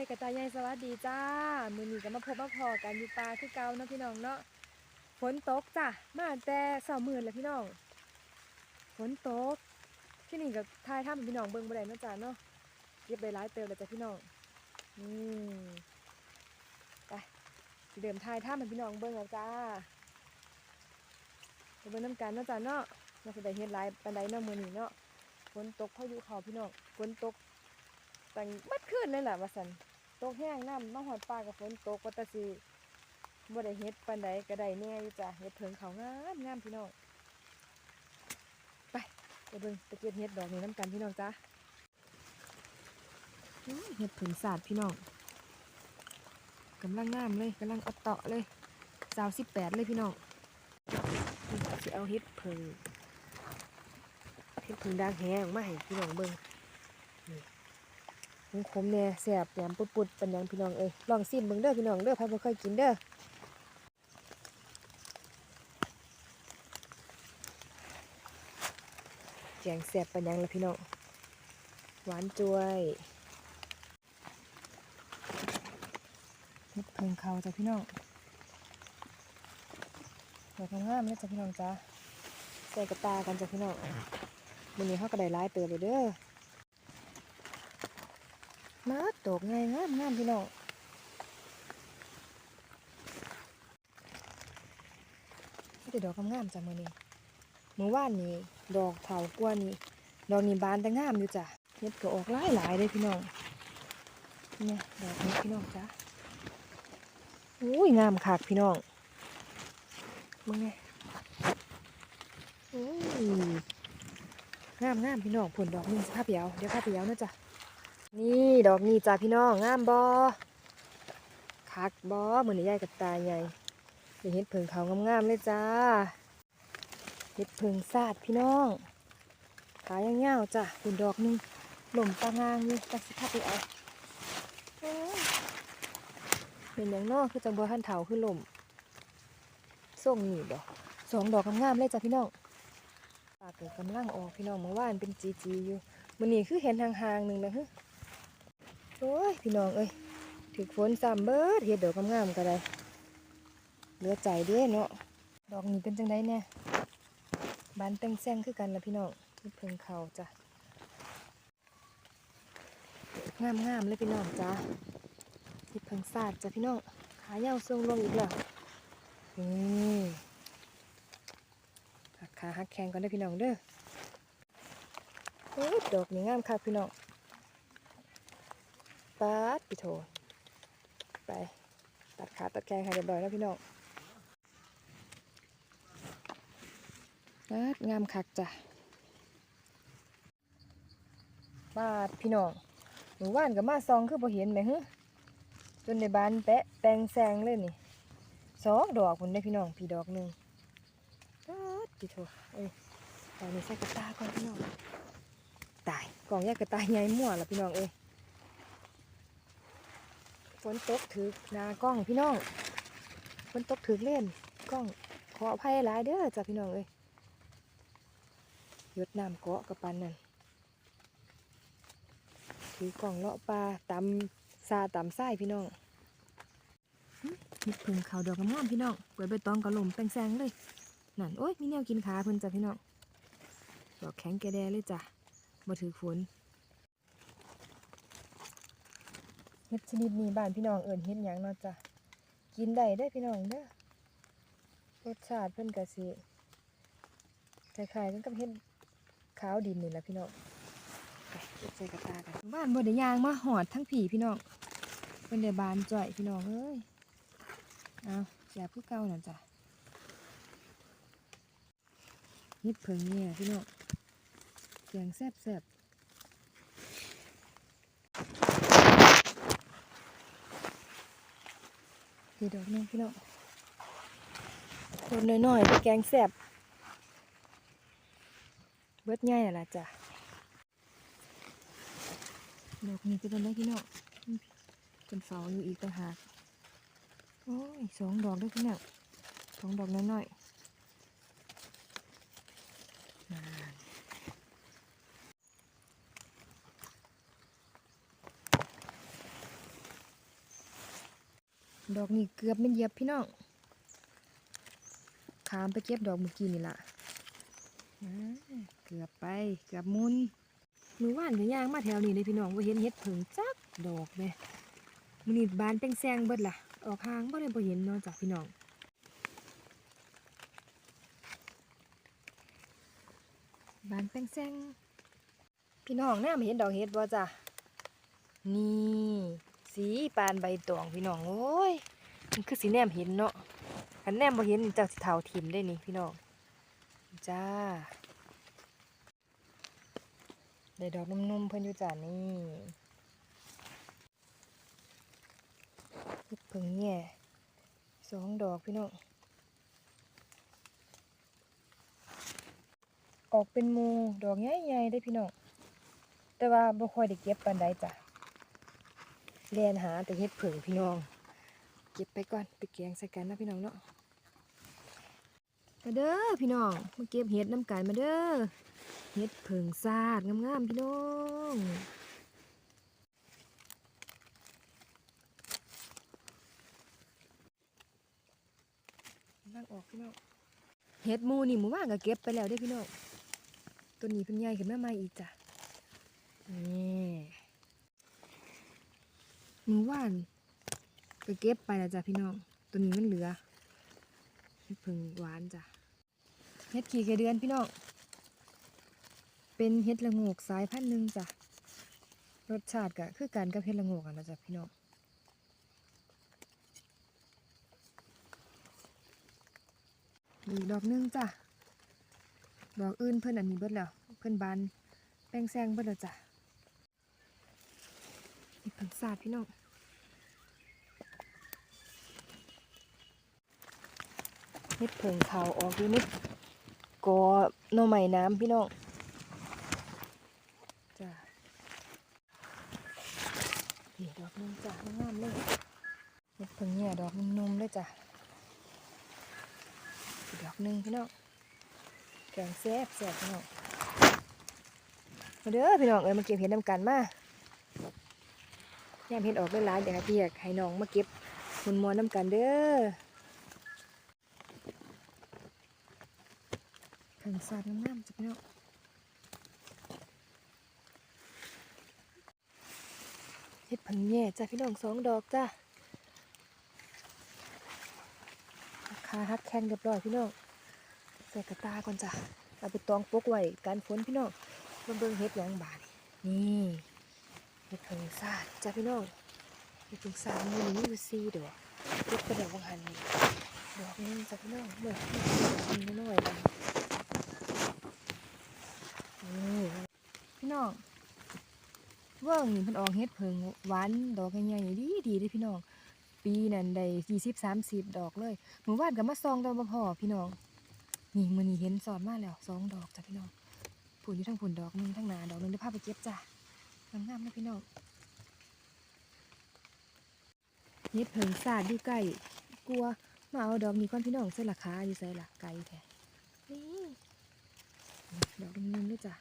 ส่กระต่ายใหญ่สวัสดีจ้า มือนี้ก็มาพบมาพอกันอยู่ป่าคือเก่าเนาะพี่น้องเนาะ ฝนตกจ้ะ มาแต่สาร์มื่นแล้วพี่น้อง ฝนตก ที่นี่กับทายถ้ำพี่น้องเบิ่งบ่ได้เนาะจ้าเนาะเก็บไปหลายเติมแล้วจ้ะพี่น้องอืมไปเดิมทายถ้ำให้พี่น้องเบิ่งแล้วจ้าไปเบิ่งน้ำกันเนาะจ้าเนาะน่าจะได้เฮ็ดหลายปานใดเนาะมื้อนี้เนาะ ฝนตกพายุเขาพี่น้อง ฝนตกตั้งบัดคืนเลยล่ะว่าซั่น ตกแห้งน้ำมาหอดปลากับฝนตกว่าแต่สิบ่ได้เฮ็ดปานใดก็ได้แน่อยู่จ้ะเฮ็ดเพิงเขางามงามพี่น้องไปไปเบิ่งไปเก็บเฮ็ดดอกนี้น้ำกันพี่น้องจ้าเฮ็ดเพิงสาดพี่น้องกำลังงามเลยกำลังอัดเตาะเลยสาวสิบแปดเลยพี่น้องนี่สิเอาเฮ็ดเพิงเฮ็ดผึ่งด่างแห้งมาให้พี่น้องเบิ่ง ขมแน่แซ่บแหนมปุดๆเป็นยังพี่น้องเอ้ยลองซิมเบิ่งเด้อพี่น้องเด้อใครบ่เคยกินเด้อแกงแซ่บเป็นยังละพี่น้องหวานจวยเฮ็ดเพิ่งเขาจ้ะพี่น้องดอกงามเลยจ้ะพี่น้องจ้าใส่กระตากันจ้ะพี่น้องมันนี้เขาก็ได้หลายเติบเลยเด้อ มาตกไงงามงามพี่น้องนี่แต่ดอกงามๆจ้ะมือนี้เมื่อวานนี้ดอกเถากว่านี้ดอกนี้บานแต่งามอยู่จ้ะเฮ็ดก็ออกหลายหลายเลยพี่น้องเนี่ยดอกนี้พี่น้องจ้ะอุ้ยงามคักพี่น้องมึงไงอุ้ยงามงามพี่น้องผลดอกนึงสิภาพเดียวเดี๋ยวภาพเดียวนะจ๊ะ นี่ดอกนี้จ้าพี่น้องงามบอคักบอเหมือนยายกับตาใหญ่เห็ดเพิงเขางามๆเลยจ้าเห็ดเพิงซาดพี่น้องขายยาวๆจ้ะผลดอกหนึงหล่มตางางนี่จักสิภาพไปเอาเป็นอย่างนอกคือจังบัวท่านเถาคือหล่มส่งนี่ดอกสองดอกงามๆเลยจ้ะพี่น้องปากเกิดกำลังออกพี่น้องเมื่อวานเป็นจีจีอยู่มื้อนี้คือเห็นห่างๆหนึ่งนะฮะ โอ้ยพี่น้องเอ้ยถึกฝนซ้ำเบิดเฮ็ดดอกงามๆก็ได้เหลือใจด้เนาะดอกนี้เป็นจังไดเนี่ยบานแต่งแซงคือกันละพี่น้องเพิ่งเขาจ้ะงามๆเลยพี่น้องจ้าเฮ็ดเพิ่งสาดจ้ะพี่น้องขาเย้าทรงลงอีกแล้วนี่ขาหักแขงก่อนเด้อพี่น้องเด้อดอกนี่งามค่ะพี่น้อง ปาดปิโทไป ตัดขาตัดแขงให้เรียบร้อยแล้วพี่น้องปาดงามคักจ้ะปาดพี่น้องหนูว่านกับมาซองคือพอเห็นไหมฮึจนในบ้านแปะแปลงแซงเลยนี่สองดอกคุณได้พี่น้องพี่ดอกหนึ่งปาดจิโถเอ้ยตอนนี้ใส่กระตาก่อนพี่น้องตายกล่องแยกกระตายใหญ่มั่วละพี่น้องเอ้ย ฝนตกถือหนากล้องพี่น้องฝนตกถือเล่นกล้องขออภัยหลายเด้อจ้ะพี่น้องเอ้ยหยดน้ำเกาะกับปันนั่นถือกล่องเลาะปลาตำซาตำไส้พี่น้องนี่พึ่งเขาดอกงามๆพี่น้องเปิดใบตองกระหล่มแปงแซงเลยนั่นโอ้ยมีแนวกินขาเพิ่นจ้ะพี่น้องดอกแข็งแกแดเลยจ้ะมาถือฝน เฮ็ดชนิดนี้บ้านพี่น้องเอิ้นเฮ็ดหยังเนาะจ้ะกินได้ได้อพี่น้องเด้อรสชาติเพิ่นก็สิคล้ายๆกันกับเฮ็ดขาวดินนี่แหละพี่น้องไปเก็บใส่กระตากันบ้านบ่ได้ย่างมาหอดทั้งผีพี่น้องเพิ่นได้บานจ่อยพี่น้องเอ้ยเอาแซ่บคือเก่านั่นจ้ะนิดเพิงเนี่ยพี่น้องแกงแซ่บแซ่ดีดอกนึงพี่น้องคนน้อยๆแกงแซ่บเบิดง่ายน่ะล่ะจ้ะดอกนี้จะเป็นได้พี่น้องเป็นเสาอยู่อีกต่างหากโอ้ยสองดอกด้วยพี่น้องสองดอกน้อยๆ อกนี้เกือบไม่เหยียบพี่น้องขามไปเก็บดอกเมื่อกี้นี่ล่ะอ่าเกือบไปเกือบมุนมือว่านก็ย่างมาแถวนี้เลยพี่น้องว่าเห็นเห็ดเผิงจักดอกเลยมันนี่บานเป็นแซงเบิดล่ะ ออกห่างบ่ได้บ่เห็นเนาะจากพี่น้องบานแป้งแซงพี่น้องหน้ามาเห็นดอกเห็ดบ่จ้ะนี่ สีปานใบตองพี่น้องโอ้ยมันคือสีแนมเห็นเนาะคันแนมบ่เห็นจ้าสิเฒ่าถิ่มได้นี่พี่น้องจ้าได้ดอกนุ่มๆเพิ่อนอยู่จ้ะนี่เฮ็ดเพิ่งแง่สองดอกพี่น้องออกเป็นมูดอกใหญ่ๆได้พี่น้องแต่ว่าบ่ค่อยได้เก็บปานใดจ้ะ เรียนหาแต่เฮ็ดผึ่งพี่น้อง เก็บไปก่อนไปแกงใส่กันนะพี่น้องเนาะมาเด้อพี่น้องมาเก็บเห็ดน้ำกันมาเด้อเห็ดผึ่งซาดงามๆพี่น้องนั่งออกพี่น้องเห็ดหมูนี่หมูว่างก็เก็บไปแล้วเด้พี่น้องตัวนี้เป็นใหญ่ขึ้นมาใหม่อีกจ้ะนี่ หมูว่านก็เก็บไปแล้วจ้ะพี่น้อง ตัวนี้มันเหลือเห็ดผึ่งหวานจ้ะเห็ดขี่ไก่เดือนพี่น้อง เป็นเห็ดละโงกสายพันธุ์หนึ่งจ้ะ รสชาติก็คือกันกับเห็ดละโงกกันนะจ้ะพี่น้องอีกดอกหนึงจ้ะ ดอกอื่นเพิ่อนอันนี้เบิดแล้ว เพิ่อนบานแป้งแซงเบิดแล้วจ้ะ นี่เพิ่นสาดพี่น้องเฮ็ดเพิ่งเขาออกอยู่นิดกอหน่อไม้น้ำพี่น้องจ้ะนี่ดอกหนึงจ้ะงามเลยเฮ็ดเพิ่งเนี่ยดอกนุ่มๆเลยจ้ะดอกหนึงพี่น้องแกงแซ่บแซ่บพี่น้องมาเด้อพี่น้องเอ้ยมาเก็บเห็ดน้ำกันมา แยมเห็ดออกได้หลายๆอย่างที่อยากให้น้องมาเก็บมุนมอนน้ำกันเด้อขันสาดงามๆจ้ะพี่น้องเห็ดผังแย่จ้ะพี่น้องสองดอกจ้ะราคาฮักแคนเรียบร้อยพี่น้องใส่กระตาก่อนจ้ะเอาไปตองปกไว้กันฝนพี่น้องเบิ่งเบิ่งเฮ็ดหยังบาดนี่ เฮ็ดเพิงซาดจ้ะพี่น้องเฮ็ดเพิงซาดมือนี้มีอยู่สี่ดอกเฮ็ดกระดอกบางหันนี่ดอกนึงจ้ะพี่น้องเบิ่งมันน้อยๆบางนี่พี่น้องเบิ่งนี่เพิ่นออกเฮ็ดเพิงหวานดอกใหญ่ๆดีดีเด้อพี่น้อง ปีนั้นได้20 30ดอกเลยหมู่บ้านก็มาซองแต่บ่พอพี่น้องนี่มือนี้เห็นสอนมาแล้วสองดอกจ้ะพี่น้องผุนอยู่ทั้งผุนดอกนึงทั้งหนาดอกนึงเดี๋ยวพาไปเก็บจ้ะ งามๆนะพี่น้องเฮ็ดเพิงสาดอยู่ใกล้กลัวมาเอาดอกนี้ก่อนพี่น้องใส่ราคาอยู่ใส่ละไกลแท้นี่ดอกนึงด้วยจ้ะ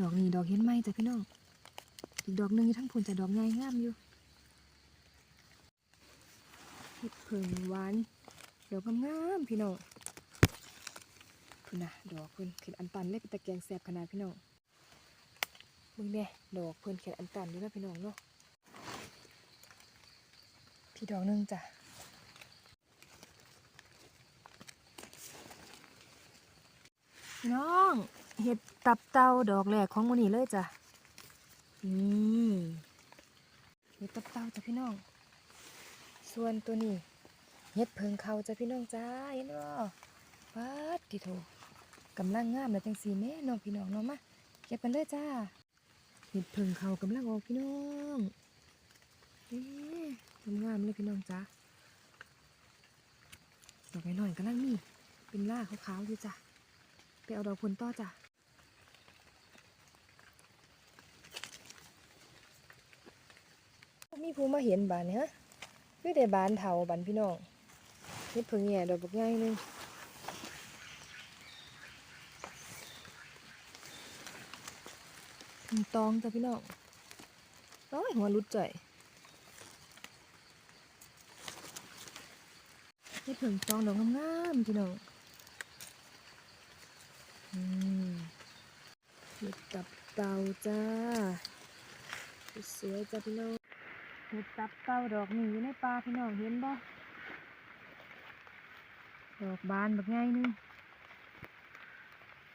ดอกนี้ดอกเห็นไหมจ้ะพี่น้องอีกดอกนึงอยู่ทั้งผุนจะดอกใหญ่งามอยู่เฮ็ดเพิงหวานดอกงามๆพี่น้องพุ่นนะดอกเพิ่นเข็ดอันตันเลยเป็นตะแกงแสบขนาดพี่น้อง มึงเนี่ยดอกเพิ่นเข็ดอันตันอยู่นะพี่น้องเนาะพี่ดอกนึงจ้ะน้องเห็ดตับเต่าดอกแรกของมื้อนี้เลยจ้ะนี่เห็ดตับเต่าจ้ะพี่น้อง ส่วนตัวนี้เห็ดเพิงเขาจ้ะพี่น้องจ้าเห็นบ่ปัดติโถกำลังงามแล้วจังสีแม่น้องพี่น้องเนาะมาเก็บกันเลยจ้า เห็ดเพิงเขากำลังออกพี่น้องนี่งามเลยพี่น้องจ้าดอกน้อยกำลังมีเป็นล่าขาวๆอยู่จ้ะไปเอาดอกผลต่อจ้ะมีผู้มาเห็นบานเนี่ยฮะคือแต่บานเถาบานพี่น้องเห็ดเพิงแง่ดอกบักใหญ่หนึง ถุง ตองจ้ะพี่น้องโอ้ยหัวรุดจ่อยเฮ็ดเพิ่งสองดอกงามๆพี่น้องอืมเห็ดตับเต่าจ้าสวยจ้าพี่น้องเห็ดตับเต่าดอกนี้อยู่ในป่าพี่น้องเห็นบ่ดอกบานแบบไงนึง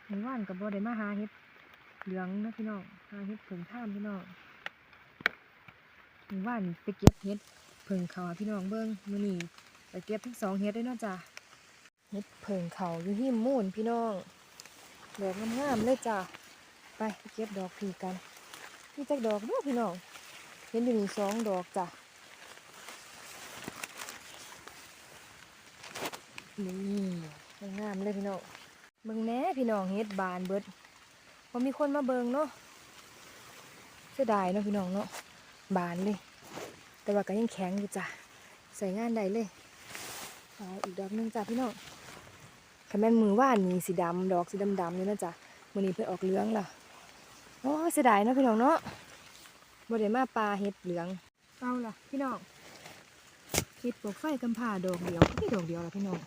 หมู่านกับบ่ได้มาหาเห็ดเหลืองนะพี่น้อง หาเห็ดเพิ่งท่ามพี่น้องหมู่บ้านไปเก็บเห็ดเพิ่งเขาพี่น้องเบิ่งมือนี้ไปเก็บทั้งสองเห็ดด้วยเนาะจ้ะเห็ดเพิ่งเขาอยู่หิมมูนพี่น้องดอกงามๆเลยจ้ะไปเก็บดอกผีกันนี่จักดอกเด้อพี่น้องเห็นอยู่นี่สองดอกจ้ะนี่งามเลยพี่น้องเบิ่งแน่พี่น้องเฮ็ดบานเบิดพอมีคนมาเบิ่งเนาะ สียดายเนาะพี่น้องเนาะบานเลย แต่ว่าก็ยังแข็งอยู่จ้ะใส่งานได้เลยเอาอีกดอกหนึงจ้ะพี่น้องคแม่นมือว่านนี่สีดำดอกสีดำๆนี่นะจ้ะมือนี้เพิ่นออกเหลืองและโอ้เสียดายเนาะพี่น้องเนาะบ่ได้มาปลาเฮ็ดเหลืองเอาล่ะพี่น้องเฮ็ดปลวกไฟกำพร้าดอกเดียวก็มีดอกเดียวล่ะพี่น้อง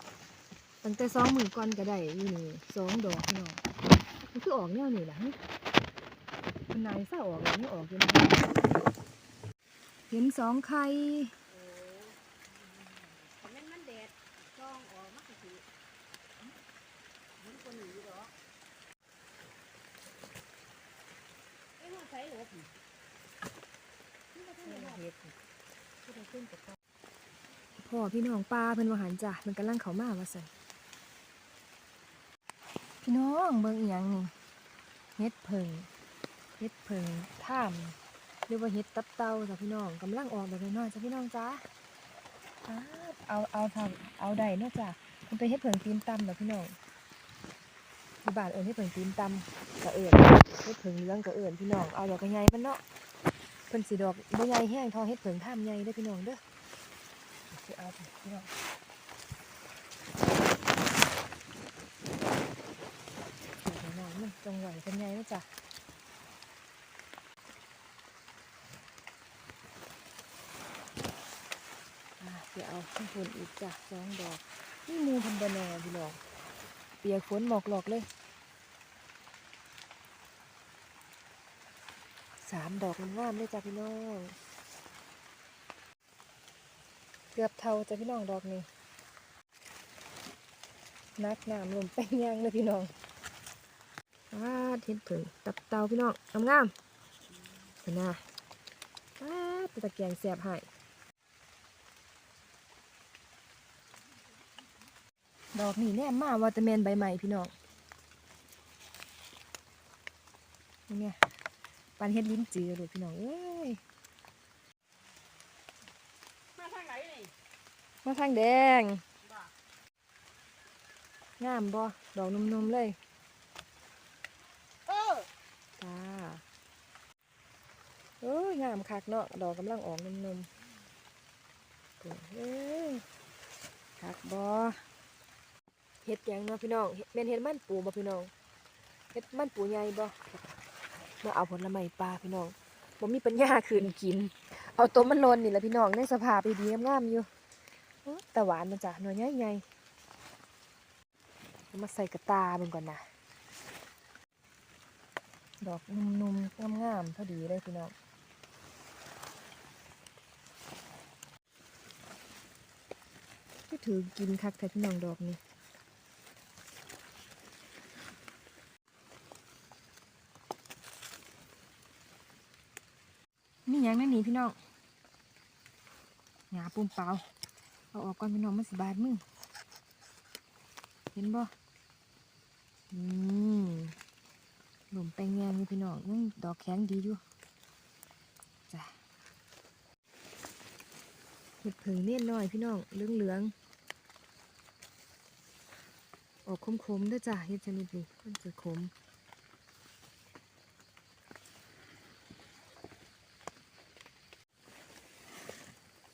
ตั้งแต่สองมือก่อนก็ได้อยู่นี่สองดอกพี่น้องมันคือออกแนวนี้ล่ะ ฮะมันนายซ่าออกแล้วนี่ออกอยู่นะเห็นสองไข่มันมันแดดซองออกมากสิมันก็หนีดอกเอ้ยมันใส่หรอพี่นี่ก็ต้องเหรอพ่อพี่น้องปลาเพิ่นว่าหันจ้ะมันกำลังเขามาว่าซั่นพี่น้องเบิ่งอีหยังนี่เฮ็ดเพิง เฮ็ดเพิงท่ามหรือว่าเฮ็ดตับเต่าจ้ะพี่น้องกำลังออกแบบน้อยจ้ะพี่น้องจ้าเอาเอาทำเอาได้เนาะจ้ะมันเป็นเฮ็ดเพิงตีนตำเนาะพี่น้องที่บ้านเอิ้นเฮ็ดเพิงตีนตำกะเอิ้นเฮ็ดเพิงเหลืองกะเอิ้นพี่น้องเอาดอกใหญ่ๆมันเนาะเพิ่นสิดอกบ่ใหญ่แห้งทอเฮ็ดเพิงท่ามใหญ่เด้พี่น้องเด้อสิเอาพี่น้องเดี๋ยวน้ำมันจงไหวเป็นไงนะจ๊ะ เดี๋ยวเอาข้างบนอีกจ้ะสองดอก นี่มูพันบแนอพี่น้องเปียกฝนหมอกหลอกเลยสามดอกมันงามเลยจ้ะพี่น้องเกือบเท่าจ้ะพี่น้องดอกนี้นักน้ำลมไปย่างเลยพี่น้องว้าเห็นผึ่งตับเตาพี่น้องงามงามเห็นหน้าว้าตะตะแกรงแสบหาย ดอกนี้แน่มากว่าจะเมนใบใหม่พี่น้องนี่เนี่ยปันเฮ็ดลิ้นจือเลยพี่น้องเอ้ยมาทางไหนนี่มาทางแดงบ้างามบ่ดอกนุ่มๆเลยเออจ้าเอ้ยงามคักเนาะดอกกำลังออกนุ่มๆโอ้เอ้ยคักบ่ เฮ็ดยังเนาะพี่น้องเฮ็ดแม่นเฮ็ดมันปูบ่พี่น้องเฮ็ดมันปูใหญ่บ่มาเอาผลไม้ปลาพี่น้องบ่มีปัญญาคืนกิน เอาตัวมันลนนี่แหละพี่น้องในสภาพดีๆงามๆอยู่แต่หวานมันจ้ะหน่วยใหญ่ๆมาใส่กระตาเบิ่งก่อนนะดอกนุ่มๆงามๆพอดีเลยพี่น้องก็ถือกินคักแท้พี่น้องดอกนี้ ยังนั่นนี่พี่น้องหยาปุ่มเปล่าเอาออกก่อนพี่น้องมันสิบาดมือเห็นบ่อืมหลุมแปลงแงงอยู่พี่น้องยังดอกแข็งดีอยู่จ้ะเห็ดเผงเนียนน้อยพี่น้องเหลืองเหลืองออกคมๆเด้วยจ้ะเห็ดชนิดนี้มันจะขม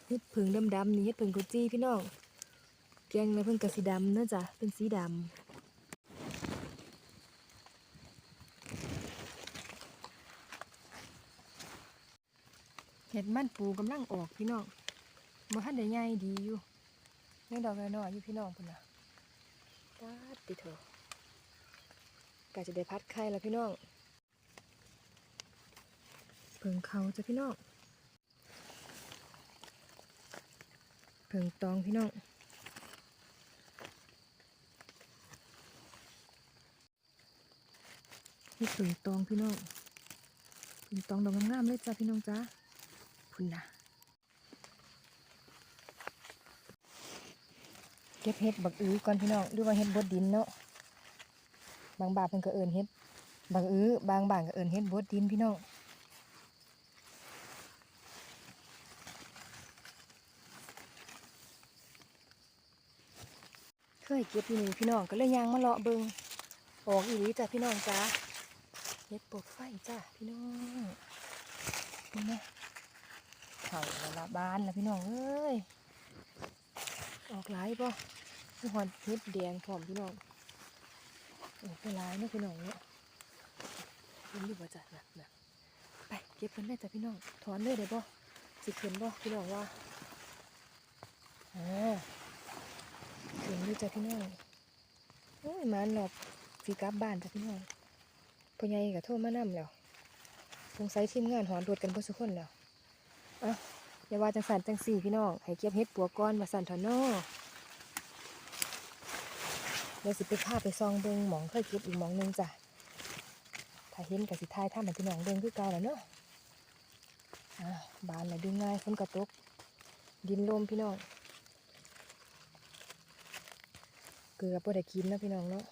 เห็ดเผงดำๆนี่เห็ดเผงกุจี้พี่น้องแกงในเพิ่งกระสีดำเนอะจ้ะเป็นสีดำเห็ดมันปูกำลังออกพี่น้องบ่ทันได้ใหญ่ดีอยู่ยังดอกน้อยอยู่พี่น้องพุ่นน่ะตาดติโถกะจะได้พัดไข่แล้วพี่น้องเพิ่งเขาจะพี่น้อง เพิ่งตองพี่น้องนี่เพิ่งตองพี่น้องเพิ่งตองดอกงามๆเลยจ้ะพี่น้องจ้าพุ่นนะเก็บเห็ดบักอื้อก่อนพี่น้องหรือว่าเห็ดบดดินเนาะบางบาทเพิ่นก็เอิ้นเห็ดบักอื้อบางบางก็เอิ้นเห็ดบดดินพี่น้อง เก็บอยู่นี่พี่น้องก็เลยยางมาเลาะเบิงออกอีหลีจ้ะพี่น้องจ้าเห็ดปวกไฟจ้ะพี่น้องนี่นะเข่าแล้วละบานแล้วพี่น้องเอ้ยออกหลายป่ะมีหอนเฮ็ดแดงพร้อมพี่น้องออกไปหลายเนาะพี่น้องเนาะเห็นอยู่บ่จ้ะนะนะไปเก็บกันได้จ้ะพี่น้องถอนเลยได้บ่สิขึ้นบ่พี่น้องว่าอ่า เห็นอยู่จ้ะพี่น้องโอ้ยมานหลอกสิกลับบ้านจ้ะพี่น้องพ่อใหญ่ก็โทรมานำแล้วสงสัยทีมงานหอนรวดกันบ่สุคนแล้วอะอย่าว่าจังสันจังสี่พี่น้องให้เก็บเฮ็ดปัวก้อนมาสันเถอนาะเดี๋ยวสิไปพาไปซองเบิงหมองเคยเก็บอีกหมองหนึงจ้ะถ้าเห็นกับสิทายถ้ามันพี่น้องเบิงคือเก่าแล้วเนาะอ่าบานแล้วดึงง่ายฝนกระตกดินลมพี่น้อง เกือบบ่ได้กินนะพี่น้องเนาะ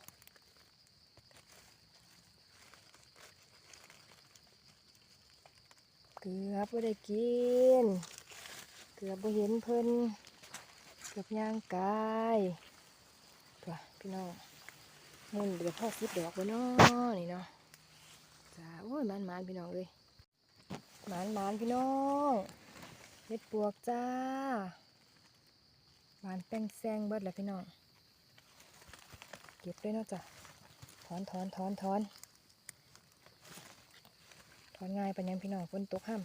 เกือบบ่ได้กิน เกือบบ่เห็นเพิ่นเกือบย่างกายตัวพี่น้องมุนเดี๋ยวพ่อคิดดอกไว้เนาะนี่เนาะจ้าโอ้ยมันมันพี่น้องเอ้ยมันมันพี่น้องเฮ็ดปวกจ้าหวานแป้งแซงเบิดแล้วพี่น้อง เก็บด้วยเนาะจ้ะถอนถอนถอนถอนถอนง่ายปานยังพี่น้องฝนตกห้ำ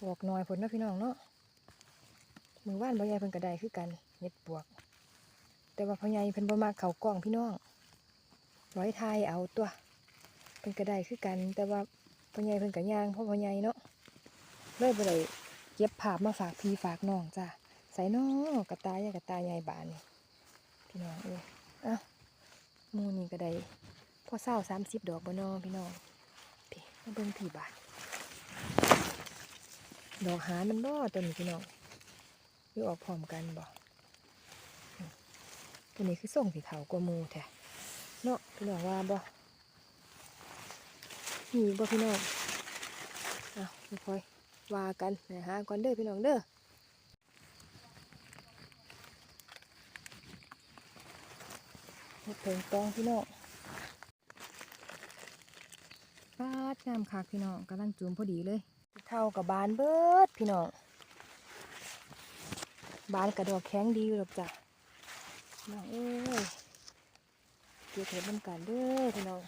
ปวกน้อยผลเนาะพี่น้องเนาะมือว่านบ่ใหญ่เพิ่นก็ไดคือกันเฮ็ดปวก แต่ว่าพ่อใหญ่เพิ่นบ่มักเข้ากล้องพี่น้องร้อยทายเอาตัวเพิ่นก็ไดคือกัน แต่ว่าพ่อใหญ่เพิ่นก็ย่างเพราะพ่อใหญ่เนาะเลยบ่ได้ เก็บภาพมาฝากพี่ฝากน้องจ้ะใส่น้อกระตายใหญ่กระตายใหญ่บานนี่พี่น้องเอ้ยอ้าหมูนี่ก็ได้พอเศร้าสามสิบดอกบ่น้อพี่น้องพี่มาเบิ่งพี่บาทดอกหามันบ่ตัวนี้พี่น้องอยู่ออกพร้อมกันบ่อืมตัวนี้คือส่งสีเทากว่ามูแท้เนาะพี่น้องว่าบ่นี่บ่พี่น้องเอาค่อยๆ ว่ากันนะฮะก่อนเด้อพี่น้องเด้อเพิงตองพี่น้องปาดงามคักพี่น้องกำลังจูมพอดีเลยเท่ากับบานเบิดพี่น้องบานกระดอกแข็งดีอยู่หรอกจ้ะน้องเอ้ยเกี่ยวเห็ดมันกันเด้อพี่น้อง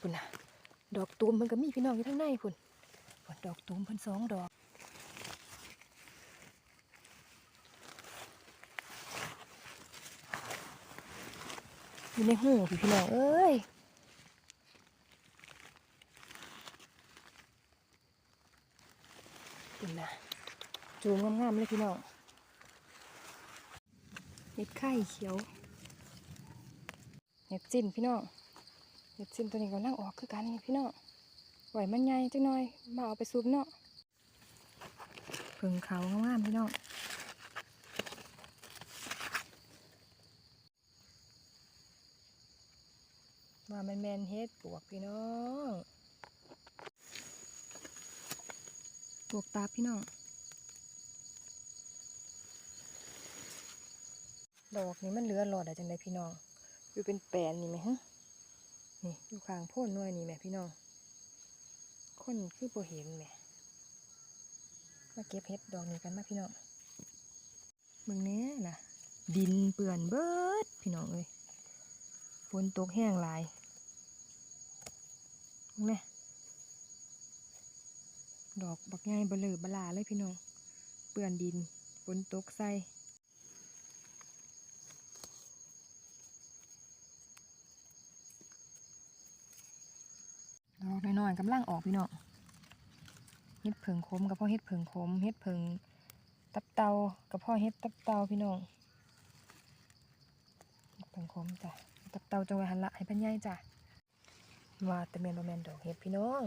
พุ่นะดอกตูมมันก็มีพี่น้องอยู่ทั้งในพุ่นพุ่น ดอกตูมเพิ่นสองดอกอยู่ในหูพี่พี่น้องเอ้ยเป็นนะจูงงามๆเลยพี่น้องเห็ดไข่เขียวเห็ดจิ้นพี่น้องเห็ดจิ้นตัวนี้กำลังออกคือกันนี่พี่น้อง ไหวมันใหญ่จังหน่อยมาเอาไปซุปเนาะเพิ่งเขางามๆพี่น้องว่ามันแมนเฮ็ดปวกพี่น้องปวกตาพี่น้องดอกนี้มันเหลือหลอดอะจังไดพี่น้อง อยู่เป็นแปลนนี่ไหมฮะนี่อยู่ข้างโพ่นน่วยนี่แหมพี่น้อง คนคือโบเห็นแหม่มาเก็บเห็ดดอกนี้กันมาพี่น้องมึงเนี้ยนะดินเปื่อนเบิดพี่น้องเลยฝนตกแห้งหลายมึงเนี่ยดอกบักใหญ่เบลอบลาเลยพี่น้อง เปื้อนดินฝนตกใส่ ดอกน้อยๆกำลังออกพี่น้องเฮ็ดเผิงคมกับพ่อเฮ็ดเผิงคมเฮ็ดเผิงตับเตากับพ่อเฮ็ดตับเตาพี่น้องเผิงคมจ้ะตับเตาจังไว้หันละให้พันใหญ่จ้ะว่าแต่แมนบ่แมนดอกเฮ็ดพี่น้อง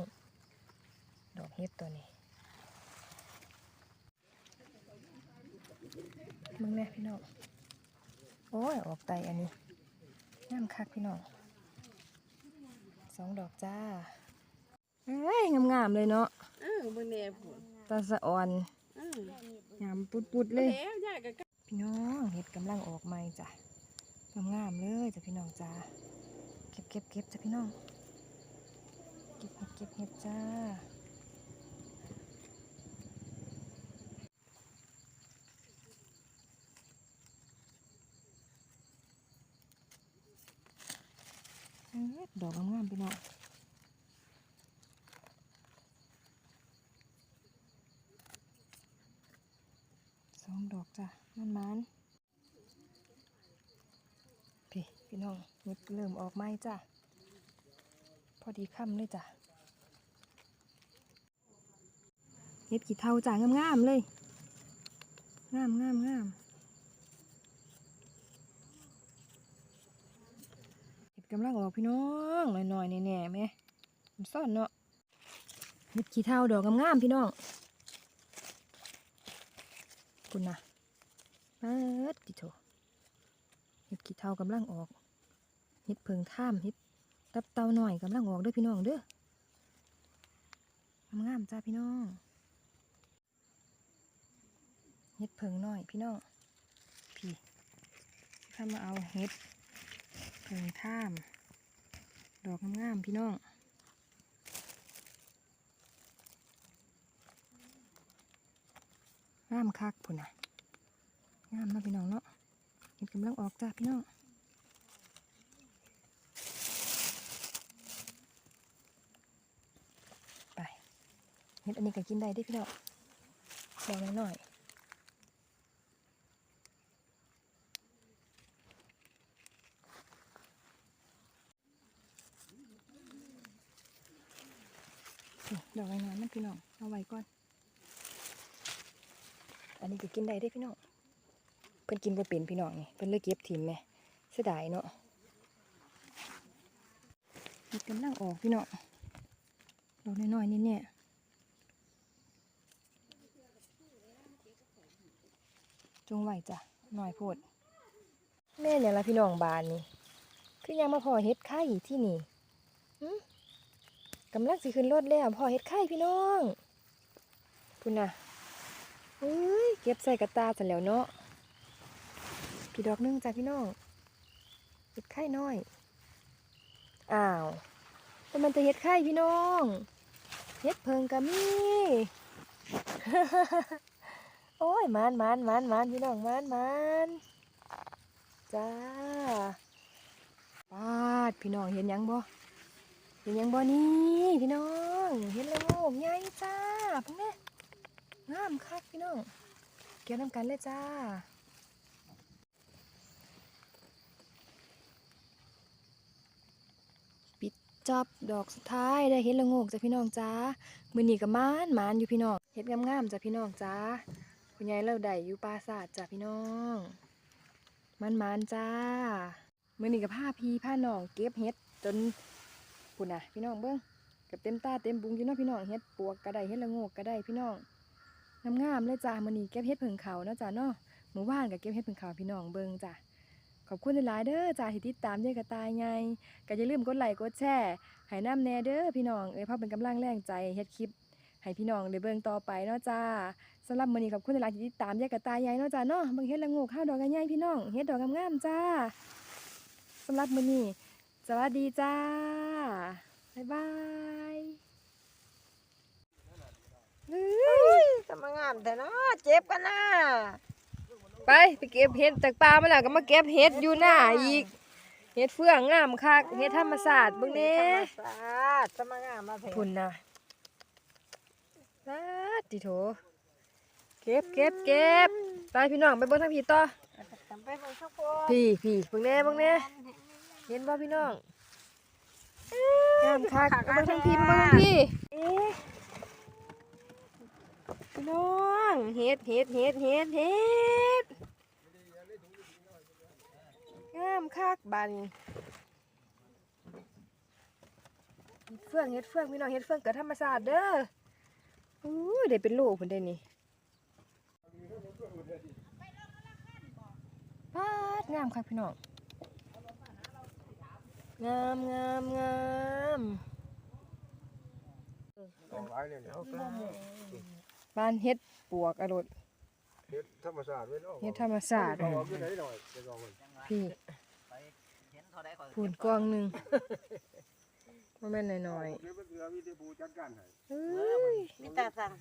ดอกเฮ็ดตัวนี้มึงแน่พี่น้องโอ้ยออกไตอันนี้งามคักพี่น้องสองดอกจ้า เอ้ยงามๆเลยเนาะเออบ่แน่พุ่นตาสะอ่อนเอองามปุดๆเลย แล้วยายก็พี่น้องเห็ดกำลังออกใหม่จ้ะงามๆเลยจ้ะพี่น้องจ้าเก็บเก็บเก็บจ้ะพี่น้อง เก็บเห็ดเก็บเห็ดจ้าเอ้ยดอกงามๆพี่น้อง สองดอก จ้ะมันมันพี่พี่น้องเห็ดเริ่มออกไม้จ้ะ พอดีค่ำเลยจ้ะเห็ดกี่เท่าจ้ะงามๆเลย งามงามงามเห็ดกำลังออกพี่น้องหน่อยๆแน่ๆแม่มันซ่อนเนาะเห็ดขี้เท่าดอกงามๆพี่น้องคุณนะ เปิดกี่โถเห็ดกี่เท่ากำลังออก เห็ดเพิงท่ามเห็ดตับเตาหน่อยกำลังออกเด้อพี่น้องเด้องามๆจ้าพี่น้องเห็ดเพิงหน่อยพี่น้องพี่ถ้ามาเอาเห็ดเพิงท่าม ดอกงามๆพี่น้องงามคักพุ่นน่ะ งามเนาะพี่น้องเนาะเห็ดกำลังออกจ้าพี่น้องไปเห็ดอันนี้ก็กินได้ด้พี่น้องดอกน้อยๆนี่ดอกน้อยมันพี่น้องเอาไว้ก่อน อันนี้ก็กินได้ด้พี่น้อง พิ่นกินบ่เป็นพี่น้องนี่เพิ่นเลยเก็บถิ่มแม่เสียดายเนาะเห็ดกำลังออกพี่น้องดอกน้อยๆนี่เนี่ยจงไหวจ้ะหน่อยโพดแม่เนี่ยละพี่น้องบานนี่คือยังมาพอเฮ็ดไข่ที่นี่กำลังสิขึ้นรถแล้วพอเฮ็ดไข่พี่น้อง พุ่นน่ะเอ้ยเก็บใส่กระตาเสร็จแล้วเนาะ พี่ดอกหนึงจ้ะพี่น้องเห็ดไข่น้อย อ้าวแต่มันจะเห็ดไข่พี่น้องเห็ดเพิงกะมีโอ้ยมานมานมานมานพี่น้องมานมานจ้าปาดพี่น้องเห็นยังบ่เห็นยังบ่นี่พี่น้องเห็นแล้วโง่ใหญ่จ้าพิ่งแน่งามคักพี่น้องเกี่ยวน้ำกันเลยจ้า ปิด จอบดอกสุดท้ายได้เห็ดละงกจ้ะพี่น้องจ้ามือนี้ก็มานมานอยู่พี่น้องเห็ดงามๆจ้ะพี่น้องจ้าคุณยายเราได้อยู่ปราสาทจ้ะพี่น้องมานมานจ้ามือนีกับผ้าพีผ้าน้องเก็บเห็ดจนปุ่นน่ะพี่น้องเบิ้งกับเต็มตาเต็มบุงอยู่เนาะพี่น้องเห็ดปวกก็ได้เห็ดละงกก็ได้พี่น้องงามๆเลยจ้ามื้อนีเก็บเฮ็ดเพิ่งเขาเนาะจ้าเนาะหมู่บ้านก็เก็บเฮ็ดเพิ่งเขาพี่น้องเบิ่งจ้า ขอบคุณหลายเด้อจ้าที่ติดตามยายกระตายไงก็อย่าลืมกดไลค์กดแชร์ให้น้ำแน่เด้อพี่น้องเอ้ยพราะเป็นกำลังแรงใจเฮ็ดคลิปให้พี่น้องได้เบิ่งต่อไปเนาะจ้าสำหรับมื้อนี้ขอบคุณหลายที่ติดตามยายกระตายใหญ่เนาะจ้าเนาะบิ่งเฮ็ดละงกข้าวดอกใหญ่ๆพี่น้องเฮ็ดดอกงามๆจ้าสำหรับมื้อนี้สวัสดีจ้าบ๊ายบายจะมางามแต่เนาะเจ็บกันนะ ไปไปเก็บเห็ดจากป่ามาแล้วก็มาเก็บเห็ดอยู่หน้าอีกเห็ดเฟืองงามคักเห็ดธรรมศาสตร์เบิ่งแหน่ธรรมศาสตร์จะมางามมาแท้พุ่นน่ะงปาดติโถเก็บเก็บเก็บไปพี่น้องไปเบิ่งทางพี่ต่อทำไปเบิ่งข้าวโพดพี่พี่เบิ่งแน่เบิ่งแน่เห็นบ่พี่น้องงามคักเอาเบิ่งทางพี่มาเบิ่งทางพี่เอ๊ะพี่น้องเฮ็ดเฮ็ดเฮ็ดเฮ็ดเฮ็ด งามคักบานนี้เฮ็ดเฟืองเฮ็ดเฟืองพี่น้องเฮ็ดเฟืองเกิดธรรมชาติเด้ออู้ยได้เป็นโลพุ่นได้นี่ปาดงามค่ะพี่น้องงามงามงามดอกหลายเนี่ยเนี่ยบ้านเฮ็ดปวกอรดเฮ็ดธรรมชาติไว้เนาะเฮ็ดธรรมศาสตร์ ดอกอยู่ไหนหน่อยจะลองมันพี่เห็นเท่าใดข่อยพูนกองหนึ่งมาแม่นหน่อยเดี๋ยวมันเหลือมีแต่ผู้จัดการให้ๆเอ้ย มีแต่สั่ง